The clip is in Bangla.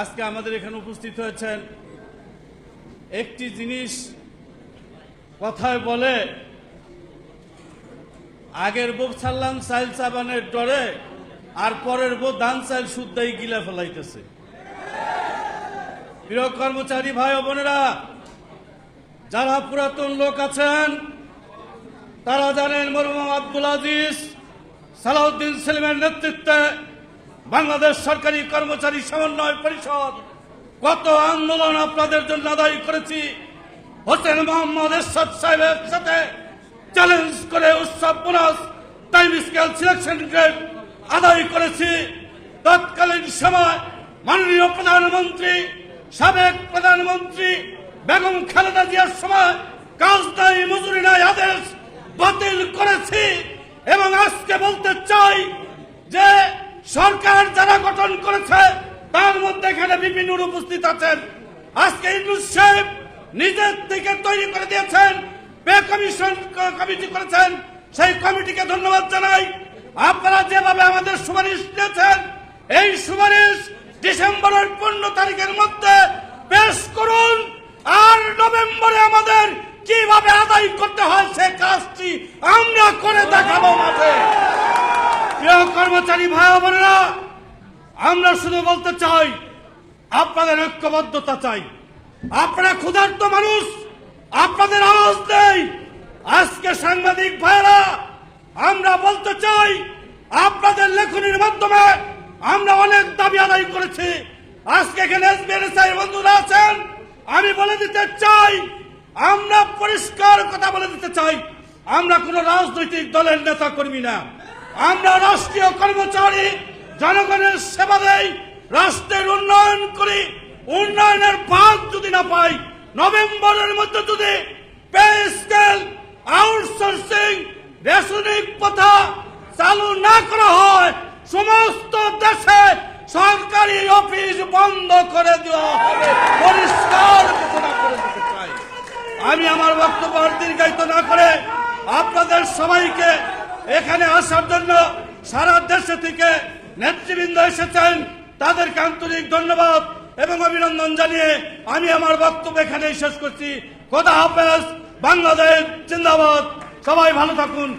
আজকে আমাদের এখানে উপস্থিত হয়েছেন। একটি জিনিস কথায় বলে, আগের বউ ছাড়লাম চাইল চাবানের ডরে, আর পরের বউ দান চাইল শুদ্ধাই গিলা ফেলাইতেছে। প্রিয় কর্মচারী ভাই বোনেরা, যারা পুরাতন লোক আছেন, তারা জানেন মরহুম আব্দুল আজিজ সালাউদ্দিন সেলিমের নেতৃত্বে বাংলাদেশ সরকারি কর্মচারী সমন্বয় পরিষদ কত আন্দোলন আপনাদের জন্য আদায় করেছি। হোসেন মোহাম্মদ এরশাদ সাহেবের সাথে চ্যালেঞ্জ করে উৎসব bonus time scale selection grade আদায় করেছি। তৎকালীন সময় মাননীয় প্রধানমন্ত্রী, সাবেক প্রধানমন্ত্রী বেগম খালেদা জিয়ার সময় কাজ নাই, মজুরি নাই, আদেশ বাতিল করেছি এবং আজকে বলতে চাই যে সরকার যারা গঠন করেছে, তার মধ্যে এখানে বিভিন্ন উপস্থিত আছেন। আজকে ইউনুস সাহেব নিজের থেকে তৈরি করে দিয়েছেন, পে কমিশন কমিটি করেছেন। সেই কমিটিকে ধন্যবাদ জানাই। আপনারা যেভাবে আমাদের সুপারিশ দিয়েছেন, এই সুপারিশ ডিসেম্বরের পনেরো তারিখের মধ্যে পেশ করুন। আর নভেম্বরে আমাদের কীভাবে আদায় করতে হয়, সে কাজটি আমরা করে দেখাবো মাঠে। কর্মচারী ভাই বোনেরা, আমরা শুধু বলতে চাই, আপনাদের ঐক্যবদ্ধতা চাই। আপনারা ক্ষুধার্ত মানুষ, আপনাদের আওয়াজ দেই আজকে সাংবাদিক ভাইরা আমরা বলতে চাই, আপনাদের লেখনির মাধ্যমে আমরা অনেক দাবি আদায় করেছি। আজকে এখানে এসবিএনএসআই বন্ধুরা আছেন, আমি বলে দিতে চাই, আমরা পরিষ্কার কথা বলে দিতে চাই, আমরা কোন রাজনৈতিক দলের নেতা কর্মী না। আমরা রাষ্ট্রীয় কর্মচারী জনগণের সেবা দেই, রাষ্ট্রের উন্নয়ন করি, উন্নয়নের ভাগ যদি না পাই, নভেম্বরের মধ্যে যদি পে স্কেল আউটসোর্সিং রেশনিক প্রথা চালু না করা হয়, সমস্ত দেশে সরকারি অফিস বন্ধ করে দেওয়া হবে। পরিষ্কার ঘোষণা করে দিতে চাই। আমি আমার বক্তব্য দীর্ঘায়িত না করে আপনাদের সবাইকে এখানে আসার জন্য সারা দেশ থেকে নেতৃবৃন্দ এসেছেন। তাদেরকে আন্তরিক ধন্যবাদ এবং অভিনন্দন জানিয়ে আমি আমার বক্তব্য এখানেই শেষ করছি। খোদা হাফেজ, বাংলাদেশ, জিন্দাবাদ। সবাই ভালো থাকুন।